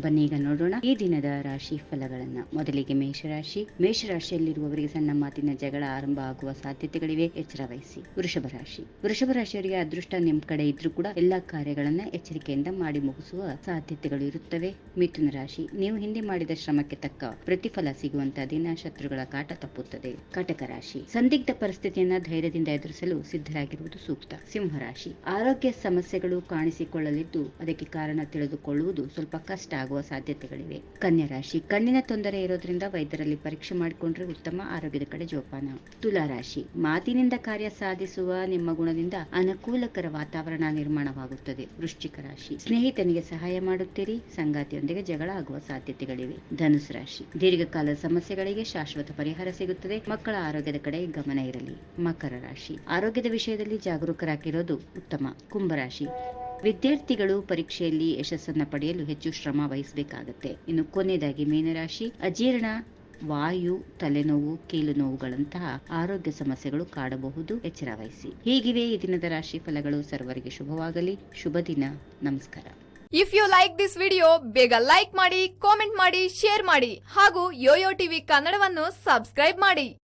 ಬನ್ನಿ, ಈಗ ನೋಡೋಣ. ಈ ದಿನದ ರಾಶಿ ಫಲಗಳನ್ನ. ಮೊದಲಿಗೆ ಮೇಷರಾಶಿ. ಮೇಷರಾಶಿಯಲ್ಲಿರುವವರಿಗೆ ಸಣ್ಣ ಮಾತಿನ ಜಗಳ ಆರಂಭ ಆಗುವ ಸಾಧ್ಯತೆಗಳಿವೆ. ಎಚ್ಚರ ವಹಿಸಿ ವೃಷಭ ರಾಶಿ. ವೃಷಭ ರಾಶಿಯವರಿಗೆ ಅದೃಷ್ಟ ನಿಮ್ ಕಡೆ ಇದ್ರೂ ಕೂಡ ಎಲ್ಲಾ ಕಾರ್ಯಗಳನ್ನ ಎಚ್ಚರಿಕೆಯಿಂದ ಮಾಡಿ ಮುಗಿಸುವ ಸಾಧ್ಯತೆಗಳು ಇರುತ್ತವೆ. ಮಿಥುನ ರಾಶಿ. ನೀವು ಹಿಂದೆ ಮಾಡಿದ ಶ್ರಮಕ್ಕೆ ತಕ್ಕ ಪ್ರತಿಫಲ ಸಿಗುವಂತಹ ದಿನ ಶತ್ರುಗಳ ಕಾಟ ತಪ್ಪುತ್ತದೆ. ಕಟಕ ರಾಶಿ. ಸಂದಿಗ್ಧ ಪರಿಸ್ಥಿತಿಯನ್ನ ಧೈರ್ಯದಿಂದ ಎದುರಿಸಲು ಸಿದ್ಧರಾಗಿರುವುದು ಸೂಕ್ತ. ಸಿಂಹರಾಶಿ ಆರೋಗ್ಯ ಸಮಸ್ಯೆಗಳು ಕಾಣಿಸಿಕೊಳ್ಳಲಿದ್ದು, ಅದಕ್ಕೆ ಕಾರಣ ತಿಳಿದುಕೊಳ್ಳುವುದು ಸ್ವಲ್ಪ ಕಷ್ಟ ಆಗುವ ಸಾಧ್ಯತೆಗಳಿವೆ. ಕನ್ಯಾ ರಾಶಿ. ಕಣ್ಣಿನ ತೊಂದರೆ ಇರೋದ್ರಿಂದ ವೈದ್ಯರಲ್ಲಿ ಪರೀಕ್ಷೆ ಮಾಡಿಕೊಂಡ್ರೆ ಉತ್ತಮ ಆರೋಗ್ಯದ ಕಡೆ ಜೋಪಾನ. ತುಲಾ ರಾಶಿ. ಮಾತಿನಿಂದ ಕಾರ್ಯ ಸಾಧಿಸುವ ನಿಮ್ಮ ಗುಣದಿಂದ ಅನುಕೂಲಕರ ವಾತಾವರಣ ನಿರ್ಮಾಣವಾಗುತ್ತದೆ. ವೃಶ್ಚಿಕ ರಾಶಿ. ಸ್ನೇಹಿತನಿಗೆ ಸಹಾಯ ಮಾಡುತ್ತೀರಿ. ಸಂಗಾತಿಯೊಂದಿಗೆ ಜಗಳ ಆಗುವ ಸಾಧ್ಯತೆಗಳಿವೆ. ಧನುಸು ರಾಶಿ. ದೀರ್ಘಕಾಲದ ಸಮಸ್ಯೆಗಳಿಗೆ ಶಾಶ್ವತ ಪರಿಹಾರ ಸಿಗುತ್ತದೆ. ಮಕ್ಕಳ ಆರೋಗ್ಯದ ಕಡೆ ಗಮನ ಇರಲಿ. ಮಕರ ರಾಶಿ. ಆರೋಗ್ಯದ ವಿಷಯದಲ್ಲಿ ಜಾಗರೂಕರಾಗಿರೋದು ಉತ್ತಮ. ಕುಂಭರಾಶಿ ವಿದ್ಯಾರ್ಥಿಗಳು ಪರೀಕ್ಷೆಯಲ್ಲಿ ಯಶಸ್ಸನ್ನು ಪಡೆಯಲು ಹೆಚ್ಚು ಶ್ರಮ ವಹಿಸಬೇಕಾಗತ್ತೆ. ಇನ್ನು ಕೊನೆಯದಾಗಿ ಮೀನರಾಶಿ, ಅಜೀರ್ಣ, ವಾಯು, ತಲೆನೋವು ಕೀಲು ನೋವುಗಳಂತಹ ಆರೋಗ್ಯ ಸಮಸ್ಯೆಗಳು ಕಾಡಬಹುದು. ಎಚ್ಚರ ವಹಿಸಿ. ಹೀಗಿವೆ ಈ ದಿನದ ರಾಶಿ ಫಲಗಳು. ಸರ್ವರಿಗೆ ಶುಭವಾಗಲಿ. ಶುಭ ದಿನ. ನಮಸ್ಕಾರ. If you like this video ಬೇಗ ಲೈಕ್ ಮಾಡಿ ಕಾಮೆಂಟ್ ಮಾಡಿ ಶೇರ್ ಮಾಡಿ ಹಾಗೂ ಯೋಯೋ ಟಿವಿ ಕನ್ನಡವನ್ನು ಸಬ್ಸ್ಕ್ರೈಬ್ ಮಾಡಿ.